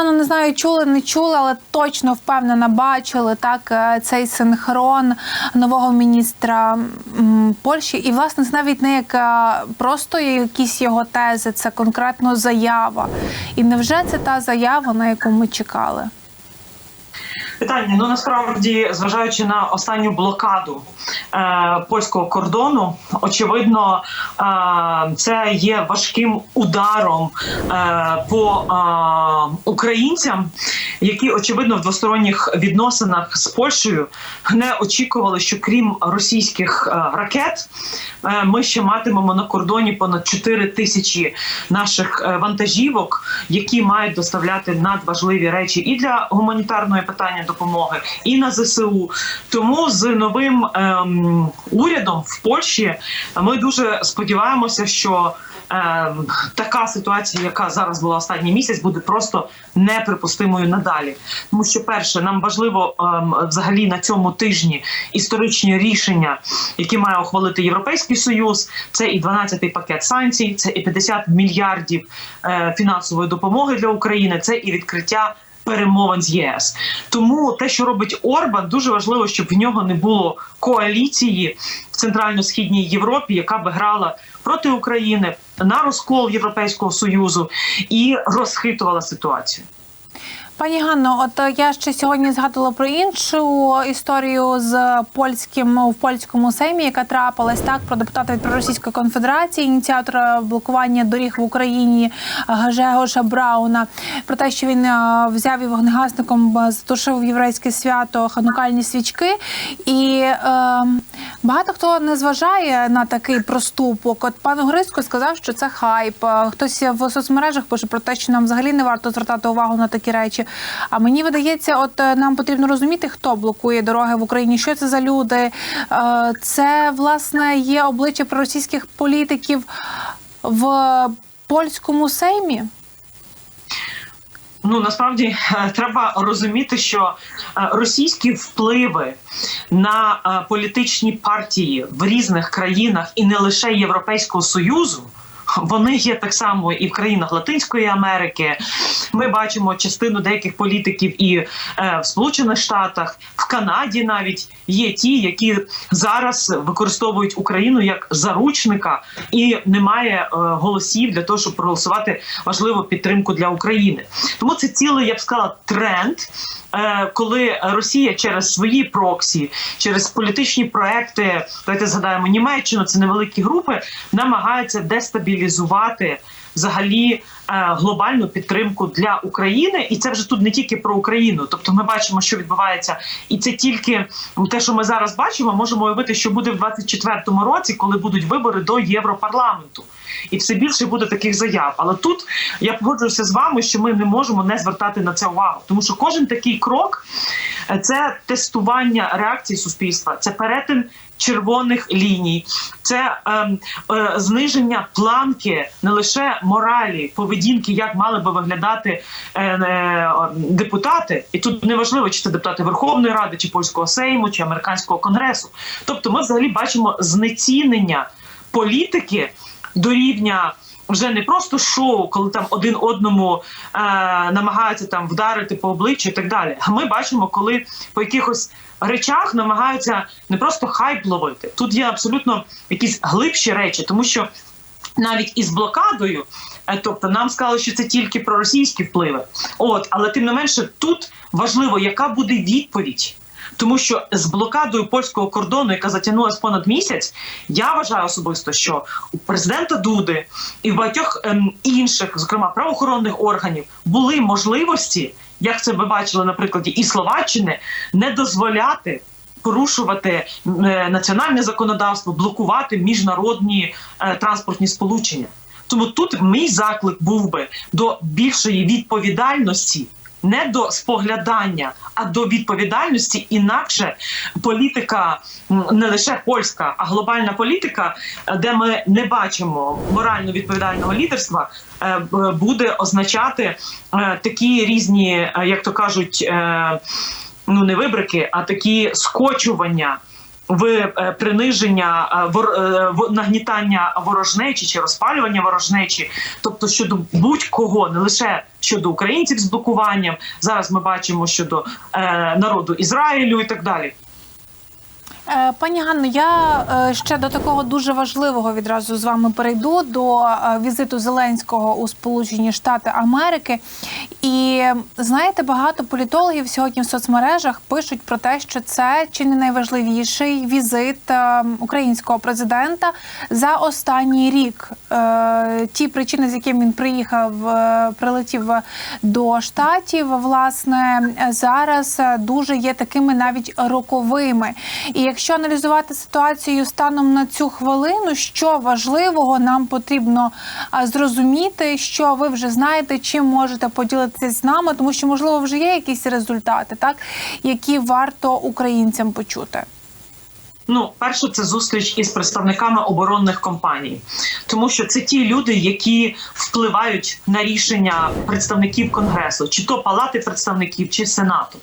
Ганно, не знаю, чули, не чули, але точно впевнена, бачили так е, цей синхрон нового міністра Польщі. І власне це навіть не як е, просто якісь його тези, це конкретно заява. І невже це та заява, на яку ми чекали? Питання. Ну насправді, зважаючи на останню блокаду е, польського кордону, очевидно, е, це є важким ударом е, по е, українцям, які очевидно в двосторонніх відносинах з Польщею не очікували, що крім російських е, ракет, е, ми ще матимемо на кордоні понад 4 тисячі наших е, вантажівок, які мають доставляти надважливі речі і для гуманітарної питання допомоги, і на ЗСУ. Тому з новим ем, урядом в Польщі ми дуже сподіваємося, що ем, така ситуація, яка зараз була останній місяць, буде просто неприпустимою надалі. Тому що, перше, нам важливо ем, взагалі на цьому тижні історичні рішення, які має ухвалити Європейський Союз. Це і 12-й пакет санкцій, це і 50 мільярдів е, фінансової допомоги для України. Це і відкриття. Перемовин з ЄС тому те, що робить Орбан, дуже важливо, щоб в нього не було коаліції в центрально-східній Європі, яка би грала проти України на розкол Європейського союзу і розхитувала ситуацію. Пані Ганно, от е, я ще сьогодні згадувала про іншу історію з польським в польському сеймі, яка трапилась так про депутата від проросійської конфедерації, ініціатора блокування доріг в Україні Гжегоша Брауна, про те, що він е, взяв і вогнегасником е, затушив єврейське свято ханукальні свічки, і е, багато хто не зважає на такий проступок. От пан Грицько сказав, що це хайп. Е, Хтось в соцмережах пише про те, що нам взагалі не варто звертати увагу на такі речі. А мені видається, от е, нам потрібно розуміти, хто блокує дороги в Україні, що це за люди. Е, Це власне є обличчя проросійських політиків в польському сеймі. Ну насправді е, треба розуміти, що російські впливи на політичні партії в різних країнах і не лише Європейського союзу. Вони є так само і в країнах Латинської Америки. Ми бачимо частину деяких політиків і е, в Сполучених Штатах, в Канаді навіть є ті, які зараз використовують Україну як заручника, і немає е, голосів для того, щоб проголосувати важливу підтримку для України. Тому це цілий, я б сказала, тренд. е, Коли Росія через свої проксі, через політичні проекти, давайте згадаємо Німеччину, це невеликі групи, намагається дестабілізувати взагалі е, глобальну підтримку для України, і це вже тут не тільки про Україну. Тобто, ми бачимо, що відбувається, і це тільки те, що ми зараз бачимо, можемо уявити, що буде в 24-му році, коли будуть вибори до Європарламенту. І все більше буде таких заяв. Але тут я погоджуюся з вами, що ми не можемо не звертати на це увагу, тому що кожен такий крок е, це тестування реакції суспільства, це перетин червоних ліній, це ем, е, зниження планки не лише моралі, поведінки, як мали би виглядати е, е, депутати, і тут неважливо, чи це депутати Верховної Ради, чи польського сейму, чи американського конгресу. Тобто, ми взагалі бачимо знецінення політики до рівня. Вже не просто шоу, коли там один одному е, намагаються там вдарити по обличчю і так далі. А ми бачимо, коли по якихось речах намагаються не просто хайп ловити. Тут є абсолютно якісь глибші речі, тому що навіть із блокадою, тобто нам сказали, що це тільки про російські впливи. От, але тим не менше, тут важливо, яка буде відповідь. Тому що з блокадою польського кордону, яка затягнулася понад місяць, я вважаю особисто, що у президента Дуди і в багатьох ем, інших, зокрема правоохоронних органів, були можливості, як це ви бачили на прикладі і Словаччини, не дозволяти. Порушувати е, національне законодавство, блокувати міжнародні е, транспортні сполучення. Тому тут мій заклик був би до більшої відповідальності, не до споглядання, а до відповідальності. Інакше політика не лише польська, а глобальна політика, е, де ми не бачимо морально відповідального лідерства, е, буде означати е, такі різні, як то кажуть. Ну, не вибрики, а такі скочування в е, приниження е, е, в- нагнітання ворожнечі чи розпалювання ворожнечі, тобто щодо будь-кого, не лише щодо українців з блокуванням. Зараз ми бачимо щодо е, народу Ізраїлю і так далі. Е, Пані Ганно, я е, ще до такого дуже важливого відразу з вами перейду до е, візиту Зеленського у Сполучені Штати Америки. І знаєте, багато політологів сьогодні в соцмережах пишуть про те, що це чи не найважливіший візит українського президента за останній рік. Ті причини, з якими він приїхав, прилетів до штатів, власне, зараз дуже є такими навіть роковими. І якщо аналізувати ситуацію станом на цю хвилину, що важливого нам потрібно зрозуміти, що ви вже знаєте, чим можете поділитися з нами, тому що можливо вже є якісь результати, так які варто українцям почути. Ну, перше, це зустріч із представниками оборонних компаній, тому що це ті люди, які впливають на рішення представників конгресу, чи то палати представників, чи сенату.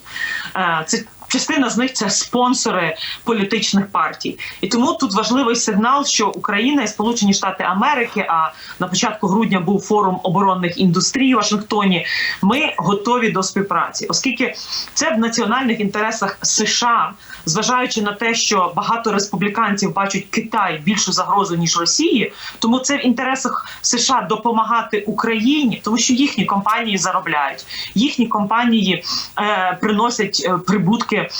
Е, Це частина з них це спонсори політичних партій, і тому тут важливий сигнал, що Україна і Сполучені Штати Америки. А на початку грудня був форум оборонних індустрій у Вашингтоні. Ми готові до співпраці, оскільки це в національних інтересах США, зважаючи на те, що багато республіканців бачать Китай більшу загрозу ніж Росії, тому це в інтересах США допомагати Україні, тому що їхні компанії заробляють, їхні компанії е, приносять е, прибутки е,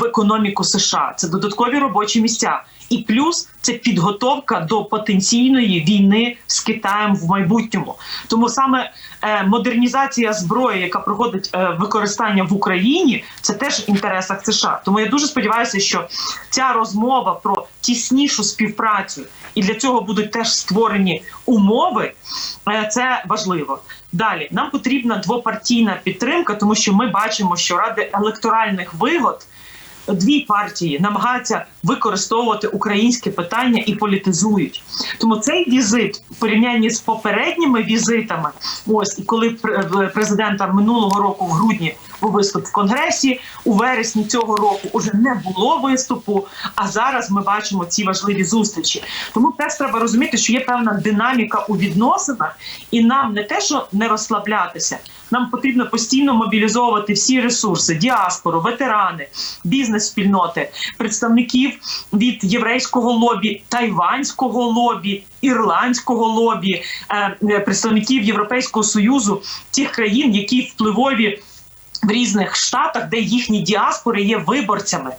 в економіку США. Це додаткові робочі місця. І плюс це підготовка до потенційної війни з Китаєм в майбутньому. Тому саме е, модернізація зброї, яка проходить е, використання в Україні, це теж в інтересах США. Тому я дуже сподіваюся, що ця розмова про тіснішу співпрацю і для цього будуть теж створені умови. е, Це важливо. Далі нам потрібна двопартійна підтримка, тому що ми бачимо, що ради електоральних вигод дві партії намагаються використовувати українське питання і політизують. Тому цей візит в порівнянні з попередніми візитами, ось і коли пр- президента минулого року в грудні виступ в конгресі, у вересні цього року уже не було виступу. А зараз ми бачимо ці важливі зустрічі. Тому теж треба розуміти, що є певна динаміка у відносинах, і нам не те, що не розслаблятися. Нам потрібно постійно мобілізовувати всі ресурси: діаспору, ветерани, бізнес-спільноти, представників від єврейського лобі, тайванського лобі, ірландського лобі, е, е, представників Європейського союзу, тих країн, які впливові в різних штатах, де їхні діаспори є виборцями.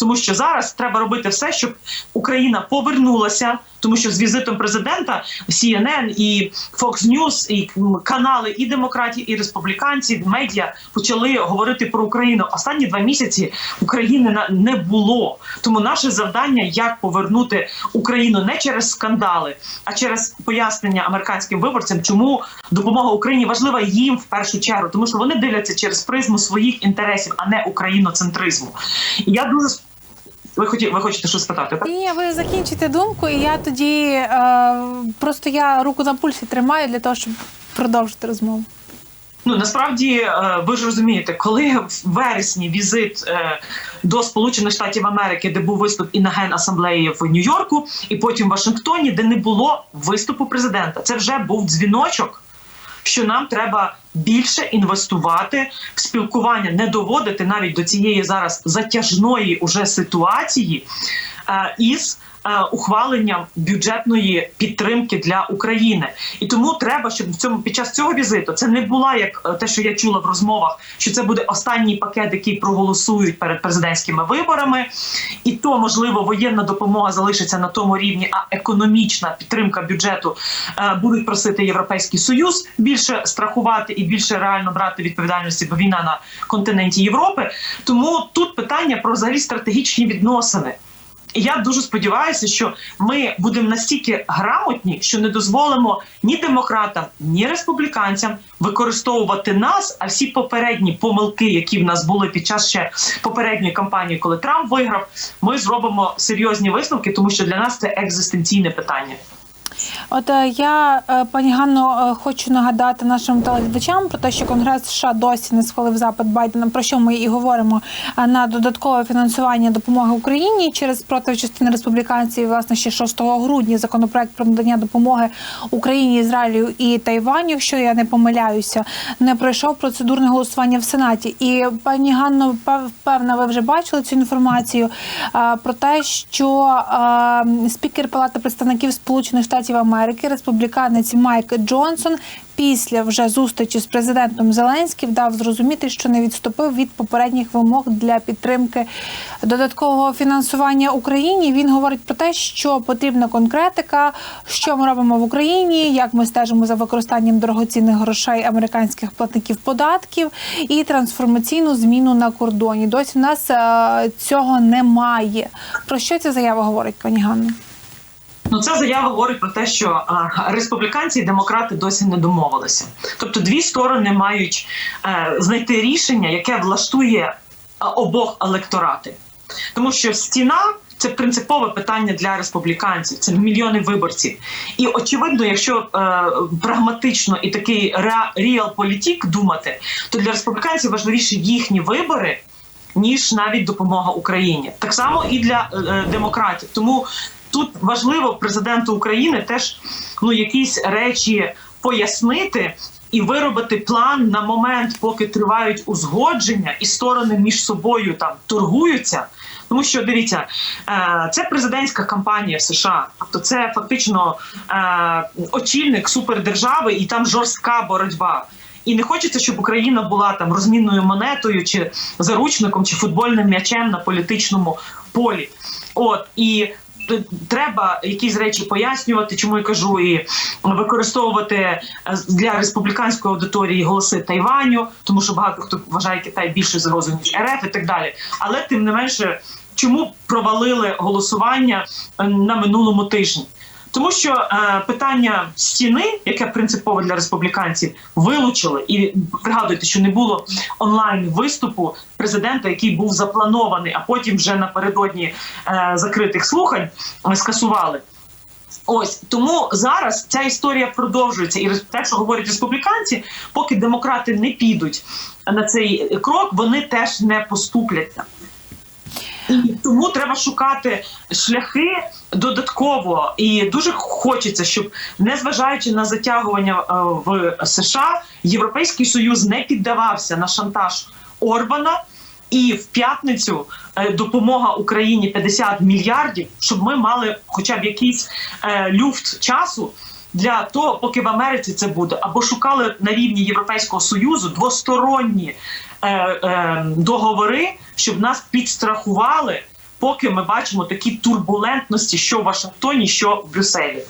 Тому що зараз треба робити все, щоб Україна повернулася, тому що з візитом президента CNN і Fox News, і канали і демократів, і республіканців, медіа почали говорити про Україну. Останні два місяці України не було. Тому наше завдання як повернути Україну не через скандали, а через пояснення американським виборцям, чому допомога Україні важлива їм в першу чергу, тому що вони дивляться через призму своїх інтересів, а не україноцентризму. І я дуже ви хоті, ви хочете щось спитати? так? Ні, ви закінчите думку, і я тоді е, просто я руку на пульсі тримаю для того, щоб продовжити розмову. Ну насправді е, ви ж розумієте, коли в вересні візит е, до Сполучених Штатів Америки, де був виступ і на генасамблеї в Нью-Йорку, і потім в Вашингтоні, де не було виступу президента, це вже був дзвіночок. Що нам треба більше інвестувати в спілкування, не доводити навіть до цієї зараз затяжної уже ситуації е, із ухваленням бюджетної підтримки для України. І тому треба, щоб в цьому під час цього візиту це не була як е, те, що я чула в розмовах, що це буде останній пакет, який проголосують перед президентськими виборами, і то можливо воєнна допомога залишиться на тому рівні, а економічна підтримка бюджету е, будуть просити Європейський Союз більше страхувати і більше реально брати відповідальності, бо війна на континенті Європи. Тому тут питання про взагалі стратегічні відносини. І я дуже сподіваюся, що ми будемо настільки грамотні, що не дозволимо ні демократам, ні республіканцям використовувати нас, а всі попередні помилки, які в нас були під час ще попередньої кампанії, коли Трамп виграв, ми зробимо серйозні висновки, тому що для нас це екзистенційне питання. От е, я, е, пані Ганно, е, хочу нагадати нашим телеглядачам про те, що Конгрес США досі не схвалив запит Байдена, про що ми і говоримо на додаткове фінансування допомоги Україні через проти частини республіканців. Власне, ще 6 грудня законопроект про надання допомоги Україні, Ізраїлю і Тайваню, якщо я не помиляюся, не пройшов процедурне голосування в Сенаті. І пані Ганно, пев- певна, ви вже бачили цю інформацію про те, що спікер Палати представників Сполучених Штатів Америки, республіканець Майк Джонсон, після вже зустрічі з президентом Зеленським дав зрозуміти, що не відступив від попередніх вимог для підтримки додаткового фінансування Україні. Він говорить про те, що потрібна конкретика, що ми робимо в Україні, як ми стежимо за використанням дорогоцінних грошей американських платників податків і трансформаційну зміну на кордоні. Досі в нас е, цього немає. Про що ця заява говорить, пані Ганно? Ну, ця заява говорить про те, що а, республіканці і демократи досі не домовилися. Тобто, дві сторони мають е, знайти рішення, яке влаштує а, обох електорати, тому що стіна. Це принципове питання для республіканців. Це мільйони виборців. І очевидно, якщо е, прагматично і такий реал політік думати, то для республіканців важливіше їхні вибори, ніж навіть допомога Україні. Так само і для е, демократів. Тому тут важливо президенту України теж ну якісь речі пояснити. І виробити план на момент, поки тривають узгодження, і сторони між собою там торгуються. Тому що дивіться, е, це президентська кампанія в США, тобто це фактично е, очільник супердержави, і там жорстка боротьба. І не хочеться, щоб Україна була там розмінною монетою, чи заручником, чи футбольним м'ячем на політичному полі. От і треба якісь речі пояснювати, чому я кажу, і використовувати е, для республіканської аудиторії голоси Тайваню, тому що багато хто вважає Китай більше загрозою, ніж РФ і так далі. Але тим не менше, чому провалили голосування е, на минулому тижні? Тому що е, питання стіни, яке принципове для республіканців, вилучили. І пригадуйте, що не було онлайн виступу президента, який був запланований, а потім вже напередодні е, закритих слухань е, скасували. Ось тому зараз ця історія продовжується, і те, що говорять республіканці, поки демократи не підуть на цей крок, вони теж не поступляться. І тому треба шукати шляхи додатково, і дуже хочеться, щоб незважаючи на затягування е, в США, Європейський Союз не піддавався на шантаж Орбана. І в п'ятницю е, допомога Україні 50 мільярдів, щоб ми мали хоча б якийсь е, люфт часу для того, поки в Америці це буде, або шукали на рівні Європейського союзу двосторонні е, е, договори, щоб нас підстрахували, поки ми бачимо такі турбулентності, що в Вашингтоні, що в Брюсселі.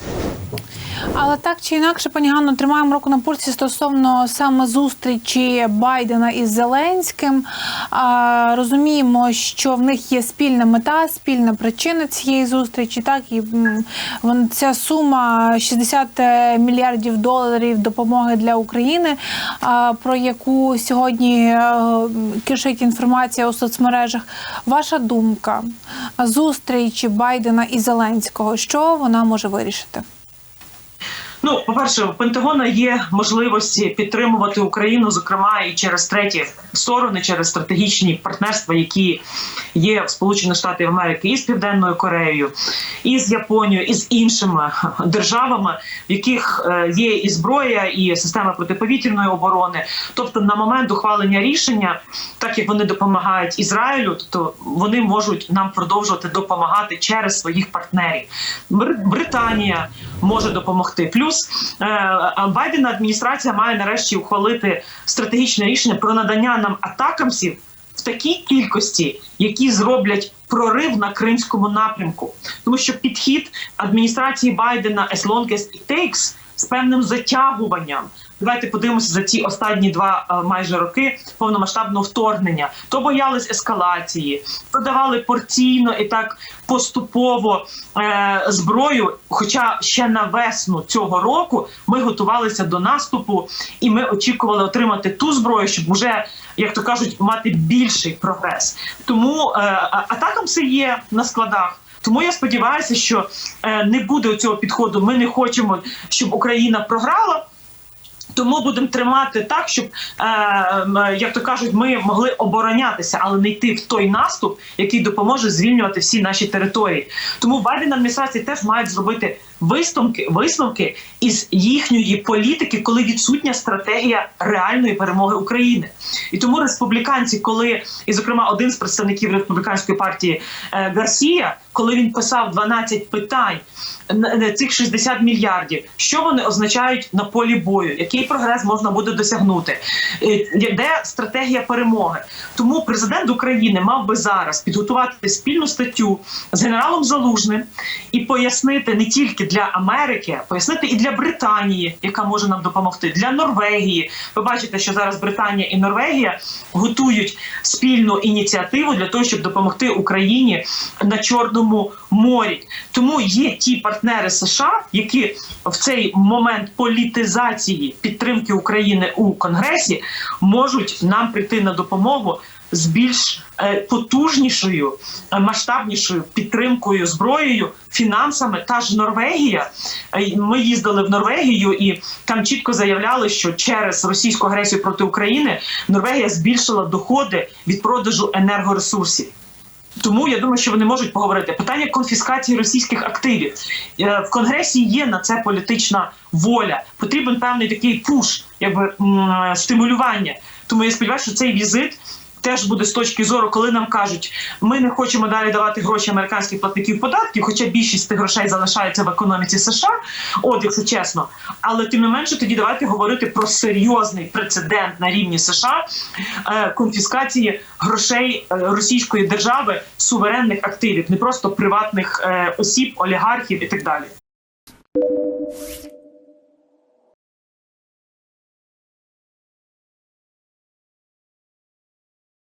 Але так чи інакше, пані Ганно, тримаємо руку на пульсі стосовно саме зустрічі Байдена із Зеленським. А, розуміємо, що в них є спільна мета, спільна причина цієї зустрічі. Так і ця сума 60 мільярдів доларів допомоги для України, а, про яку сьогодні е, кишить інформація у соцмережах. Ваша думка зустрічі Байдена і Зеленського, що вона може вирішити? Ну, по-перше, у Пентагона є можливості підтримувати Україну, зокрема і через треті сторони, через стратегічні партнерства, які є в Сполучених Штатах Америки і з Південною Кореєю, і з Японією, і з іншими державами, в яких е, є і зброя, і система протиповітряної оборони. Тобто, на момент ухвалення рішення, так як вони допомагають Ізраїлю, то вони можуть нам продовжувати допомагати через своїх партнерів. Бр- Британія може допомогти. Плюс е, Байдена адміністрація має нарешті ухвалити стратегічне рішення про надання нам атакамсів в такій кількості, які зроблять прорив на кримському напрямку, тому що підхід адміністрації Байдена as long as it takes з певним затягуванням. Давайте подивимося за ці останні два е, майже роки повномасштабного вторгнення. То боялись ескалації, то давали порційно і так поступово е, зброю. Хоча ще на весну цього року ми готувалися до наступу, і ми очікували отримати ту зброю, щоб уже, як то кажуть, мати більший прогрес. Тому е, атакам це є на складах. Тому я сподіваюся, що е, не буде цього підходу. Ми не хочемо, щоб Україна програла. Тому будемо тримати так, щоб, е, як то кажуть, ми могли оборонятися, але не йти в той наступ, який допоможе звільнювати всі наші території. Тому Байден адміністрації теж мають зробити висновки, висновки із їхньої політики, коли відсутня стратегія реальної перемоги України. І тому республіканці, коли і зокрема один з представників республіканської партії е, Гарсія, коли він писав 12 питань цих 60 мільярдів, що вони означають на полі бою, який прогрес можна буде досягнути, де стратегія перемоги. Тому президент України мав би зараз підготувати спільну статтю з генералом Залужним і пояснити не тільки для Америки, пояснити і для Британії, яка може нам допомогти, для Норвегії. Ви бачите, що зараз Британія і Норвегія готують спільну ініціативу для того, щоб допомогти Україні на Чорному морі. Тому є ті партнери США, які в цей момент політизації підтримки України у Конгресі можуть нам прийти на допомогу з більш е, потужнішою, е, масштабнішою підтримкою зброєю, фінансами. Та ж Норвегія. Е, Ми їздили в Норвегію, і там чітко заявляли, що через російську агресію проти України Норвегія збільшила доходи від продажу енергоресурсів. Тому я думаю, що вони можуть поговорити. Питання конфіскації російських активів в конгресі є на це політична воля. Потрібен певний такий пуш, якби стимулювання. Тому я сподіваюся, що цей візит. Теж буде з точки зору, коли нам кажуть, ми не хочемо далі давати гроші американських платників податків, хоча більшість тих грошей залишається в економіці США, от якщо чесно. Але тим не менше, тоді давайте говорити про серйозний прецедент на рівні США е, конфіскації грошей е, російської держави суверенних активів, не просто приватних е, осіб, олігархів і так далі.